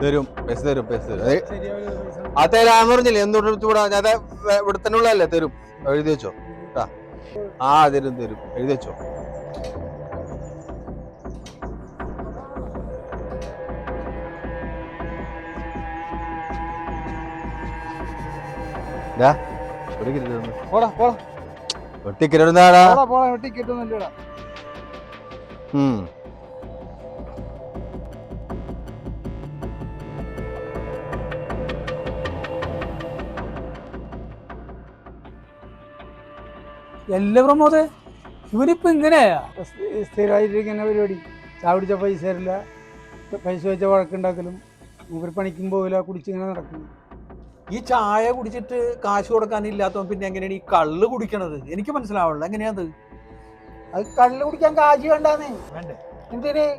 തരും പൈസ തരും പൈസ തരും. ആ തരാന്ന് പറഞ്ഞില്ലേ? എന്തുകൊണ്ട് ഇവിടെ ഞാൻ ഇവിടെ തന്നെ ഉള്ളതല്ലേ തരും. എഴുതി വെച്ചോ. ആ തരും തരും. എഴുതി വെച്ചോ. ടിക്കറ്റ് പോടാ, ടിക്കറ്റ് ഒന്നും ഇല്ലടാ. എല്ലാ പ്രമോദേ ഇവനിപ്പോ ഇങ്ങനെയാ? സ്ഥി- സ്ഥിരമായിട്ട് ഇങ്ങനെ പരിപാടി ചാവിടിച്ച പൈസ തരില്ല. പൈസ വെച്ച വഴക്കുണ്ടാക്കലും. മൂപ്പര് പണിക്കും പോകില്ല കുടിച്ചിങ്ങനെ നടക്കുന്നു. ഈ ചായ കുടിച്ചിട്ട് കാശ് കൊടുക്കാനില്ലാത്തവൻ പിന്നെ എങ്ങനെയാണ് ഈ കള്ള് കുടിക്കണത്? എനിക്ക് മനസ്സിലാവുള്ളൂ എങ്ങനെയാത് അത് കള്ള് കുടിക്കാൻ കാശ് വേണ്ടാന്ന്. വേണ്ടേ? എന്തിന്?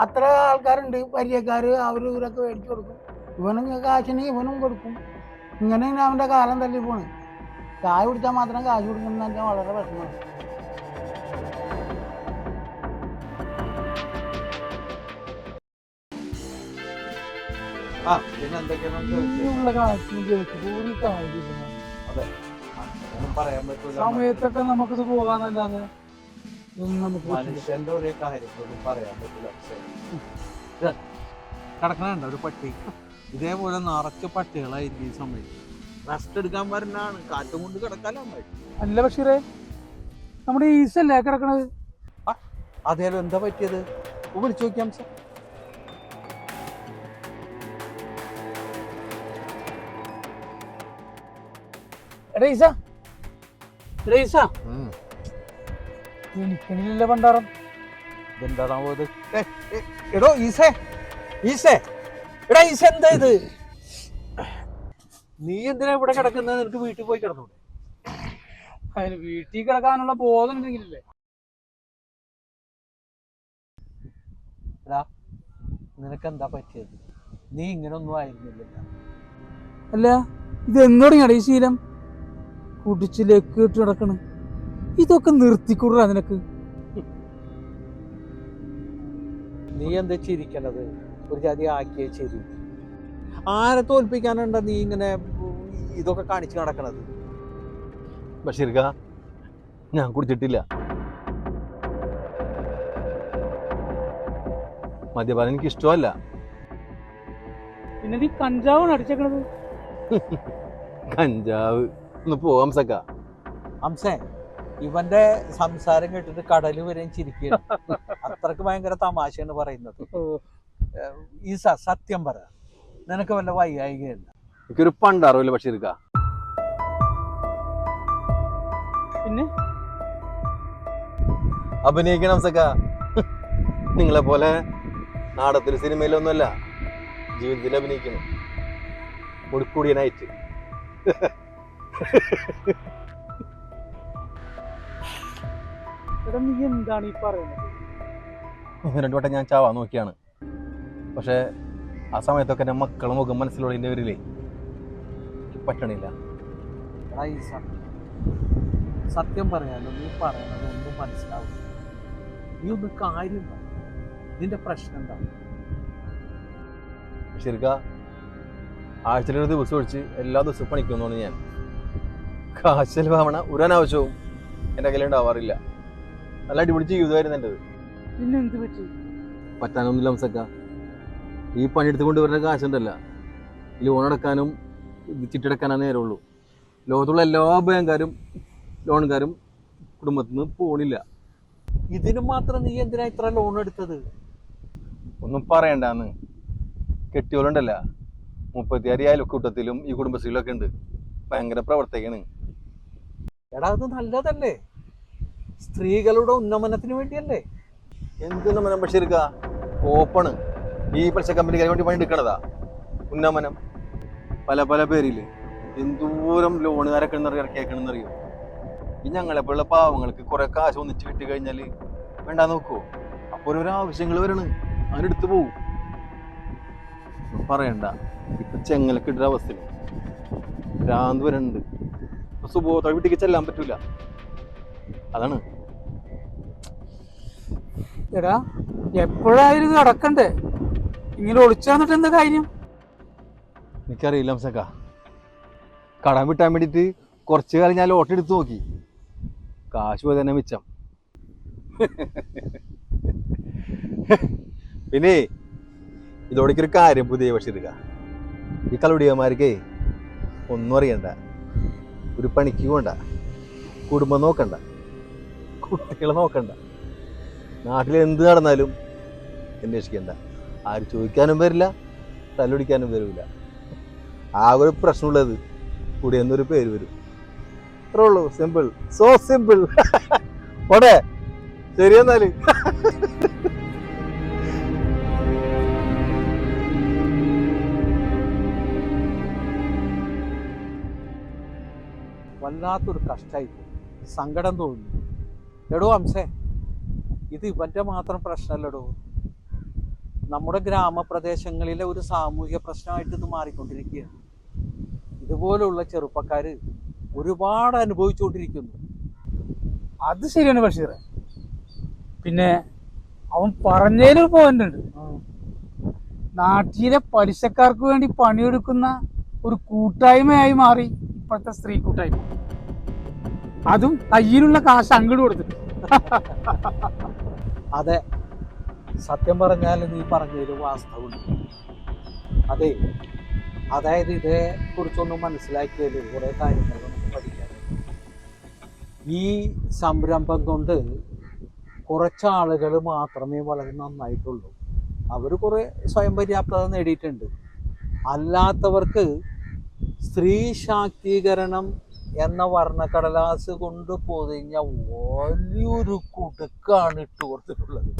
അത്ര ആൾക്കാരുണ്ട് പരിചയക്കാര് അവർ ഇവരൊക്കെ മേടിച്ചു കൊടുക്കും. ഇവനും കാശിന് ഇവനും കൊടുക്കും. ഇങ്ങനെ അവന്റെ കാലം തള്ളി പോണ്. ചായ കുടിച്ചാൽ മാത്രം കാശ് കൊടുക്കുന്ന വളരെ വിഷമമാണ് സമയത്തൊക്കെ നമുക്കിത് പോകാന്നല്ലാതെ. മനുഷ്യന്റെ ഒരേ പറയാൻ പറ്റില്ല കിടക്കണുണ്ട് ഒരു പട്ടി. ഇതേപോലെ നിറച്ച് പട്ടികളായിരിക്കും ഈ സമയത്ത്. റെസ്റ്റ് എടുക്കാൻ വരുന്നതാണ് കാറ്റും കൊണ്ട് കിടക്കാലോ അല്ല ബഷീറേ നമ്മുടെ ഈസല്ലേ കിടക്കണത്? അതേലോ എന്താ പറ്റിയത്? ഒന്ന് വിളിച്ചു നോക്കിയാം സാർ എടാ ഈസ. എടാ ഈസ. എനിക്കണില്ല പണ്ടാറം ഇതെന്താണോ ഇത് എടോ ഈസേ ഈസേ. എടാ ഈസ എന്താ ഇത്? നീ എന്തിനാ ഇവിടെ കിടക്കുന്നത്? നിനക്ക് വീട്ടിൽ പോയി കിടന്നൂടെ? അതിന് വീട്ടിൽ കിടക്കാനുള്ള ബോധം ഉണ്ടെങ്കിലല്ലേ? നിനക്ക് എന്താ പറ്റിയത്? നീ ഇങ്ങനെ ഒന്നും ആയിരുന്നില്ല അല്ല ഇത് എന്നോടിങ്ങാടാ ഈ ശീലം? കുടിച്ചിലേക്ക് ഇട്ട് കിടക്കണ് ഇതൊക്കെ നിർത്തിക്കൂടാ നിനക്ക്. നീ എന്താ ചിരിക്കണത്? ഒരു ജാതി ആക്കിയ ചിരി. ആരെ തോൽപ്പിക്കാനുണ്ട നീ ഇങ്ങനെ ഇതൊക്കെ കാണിച്ചു നടക്കണത്. ബഷീർക്ക ഞാൻ കുടിച്ചിട്ടില്ല. മദ്യപാനം എനിക്ക് ഇഷ്ടമല്ല പിന്നെ നീ കഞ്ചാവാണ് അടിച്ചേക്കണത്. കഞ്ചാവ്. ഒന്ന് പോവാം സക്ക ഹംസേ ഇവന്റെ സംസാരം കേട്ടിട്ട് കടൽ വരെയും ചിരിക്കുകയാണ്. അത്രയ്ക്ക് ഭയങ്കര തമാശയാണ് പറയുന്നത്. ഈ സത്യം പറ. നിനക്ക് വല്ല വൈകായികയുണ്ട്? എനിക്കൊരു പണ്ടാറില്ല ബഷീർക്ക പിന്നെ? അഭിനയിക്കണം സക്ക നിങ്ങളെ പോലെ നാടത്തിൽ സിനിമയിലൊന്നുമല്ല ജീവിതത്തിൽ അഭിനയിക്കണം. മുടിക്കൂടിയ നൈറ്റ് നീ എന്താണ് ഈ പറയുന്നത്? ഒന്ന് രണ്ടു വട്ടം ഞാൻ ചാവാൻ നോക്കിയാണ്. പക്ഷേ ആ സമയത്തൊക്കെ എന്റെ മക്കളും മുഖം മനസ്സിലുള്ളതിന്റെ പേരിലേ എനിക്ക് പറ്റണില്ല. എടാ ഈ സത്യം പറയാലോ നീ പറയണത് ഒന്നും മനസ്സിലാവും നീ ഒന്ന് കാര്യം നിന്റെ പ്രശ്നം എന്താ? ശരിക്ക ആഴ്ചയിലൊരു ദിവസം ഒഴിച്ച് എല്ലാ ദിവസവും പണിക്കുന്നതാണ് ഞാൻ. കാശൽ ഭാവണ ഒരു അനാവശ്യവും എന്റെ കയ്യിൽ ഉണ്ടാവാറില്ല. നല്ല അടിപൊളി ജീവിതമായിരുന്നു എന്റെത് പിന്നെ എന്ത് പറ്റി? പറ്റാനൊന്നുമില്ല ഹംസക്ക ഈ പണിയെടുത്ത് കൊണ്ടുവരുന്ന കാശുണ്ടല്ല ലോൺ അടക്കാനും ഇത് ചിട്ടടക്കാനാണ് നേരമുള്ളൂ. ലോകത്തുള്ള എല്ലാ ബാങ്കുകാരും ലോണുകാരും കുടുംബത്തിൽ നിന്ന് പോണില്ല. ഇതിന് മാത്രം നീ എന്തിനാ ഇത്ര ലോൺ എടുത്തത്? ഒന്നും പറയണ്ടാന്ന്. കെട്ടിയോളുണ്ടല്ല മുപ്പത്തിയാറ് അയൽക്കൂട്ടത്തിലും ഈ കുടുംബശ്രീയിലൊക്കെ ഉണ്ട്. ഭയങ്കര പ്രവർത്തകയാണ്. എടാ അത് നല്ലതല്ലേ? സ്ത്രീകളുടെ ഉന്നമനത്തിന് വേണ്ടിയല്ലേ? എന്ത് ഉന്നമനം ബഷീർക്ക? ഓപ്പണ് ഈ പലിശ കമ്പനിക്കാരെ വേണ്ടി പണി എടുക്കണതാ ഉന്നമനം. പല പല പേരില്ലേ എന്തോരം ലോണുകാരൊക്കെ ഇറക്കിയേക്കണെന്നറിയോ ഈ ഞങ്ങളെപ്പോലുള്ള പാവങ്ങൾക്ക് കുറെ കാശ് ഒന്നിച്ച് കിട്ടി കഴിഞ്ഞാൽ വേണ്ട നോക്കുവോ? അപ്പോൾ ഒരു ആവശ്യങ്ങൾ വരണ്. അതിനെടുത്ത് പോവും? പറയണ്ട. ഇപ്പൊ ചെങ്ങലൊക്കെ ഇടുന്ന അവസ്ഥയിൽ ഭ്രാന്ത് വരുന്നുണ്ട് ഇപ്പൊ സുബോധ വീട്ടിലേക്ക് ചെല്ലാൻ പറ്റൂല. അതാണ്. എടാ എപ്പോഴായാലും ഇത് നടക്കണ്ടേ? ഇങ്ങനെ ഒളിച്ചു വന്നിട്ട് എന്താ കാര്യം? എനിക്കറിയില്ല അംസക്ക. കടം വിട്ടാൻ വേണ്ടിയിട്ട് കുറച്ച് കാലം ഞാൻ ലോട്ട് എടുത്ത് നോക്കി. കാശ് പോയി തന്നെ മിച്ചം. പിന്നെ ഇതോടേക്കൊരു കാര്യം പുതിയ ബഷീർക്ക ഈ കളുടിയന്മാർക്കേ ഒന്നും അറിയണ്ട. ഒരു പണിക്ക് പോണ്ട കുടുംബം നോക്കണ്ട. കുട്ടികളെ നോക്കണ്ട. നാട്ടിൽ എന്ത് നടന്നാലും അന്വേഷിക്കണ്ട. ആര് ചോദിക്കാനും വരില്ല തല്ലൊടിക്കാനും വരില്ല ആ ഒരു പ്രശ്നമുള്ളത് കൂടി എന്നൊരു പേര് വരും. അത്രേ ഉള്ളൂ. സിമ്പിൾ സോ സിമ്പിൾ ഓടെ ശരി എന്നാൽ. വല്ലാത്തൊരു കഷ്ടമായി സങ്കടം തോന്നുന്നു. എടോ അംസേ ഇത് ഇവന്റെ മാത്രം പ്രശ്നമല്ലടോ. നമ്മുടെ ഗ്രാമപ്രദേശങ്ങളിലെ ഒരു സാമൂഹിക പ്രശ്നമായിട്ട് ഇത് മാറിക്കൊണ്ടിരിക്കുകയാണ്. ഇതുപോലുള്ള ചെറുപ്പക്കാർ ഒരുപാട് അനുഭവിച്ചുകൊണ്ടിരിക്കുന്നു. അത് ശരിയാണ് ബഷീർ പിന്നെ അവൻ പറഞ്ഞതിലൊരു പോയിന്റ് ഉണ്ട്. നാട്ടിലെ പലിശക്കാർക്ക് വേണ്ടി പണിയെടുക്കുന്ന ഒരു കൂട്ടായ്മയായി മാറി ഇപ്പോഴത്തെ സ്ത്രീ കൂട്ടായ്മ. അതും കയ്യിലുള്ള കാശ് അങ്ങോട്ട് കൊടുത്തിട്ട് അതെ. സത്യം പറഞ്ഞാൽ നീ പറഞ്ഞതിൽ വാസ്തവമുണ്ട്. അതെ അതായത് ഇതേ കുറിച്ചൊന്നും മനസ്സിലാക്കിയത് കുറേ കാര്യങ്ങൾ നമുക്ക് പഠിക്കാൻ ഈ സംരംഭം കൊണ്ട് കുറച്ച് ആളുകൾ മാത്രമേ വളരെ നന്നായിട്ടുള്ളൂ. അവർ കുറേ സ്വയം പര്യാപ്തത നേടിയിട്ടുണ്ട്. അല്ലാത്തവർക്ക് സ്ത്രീ ശാക്തീകരണം എന്ന വർണക്കടലാസ് കൊണ്ട് പൊതിഞ്ഞ വലിയൊരു കുടുക്കാണ് ഇട്ട് കൊടുത്തിട്ടുള്ളത്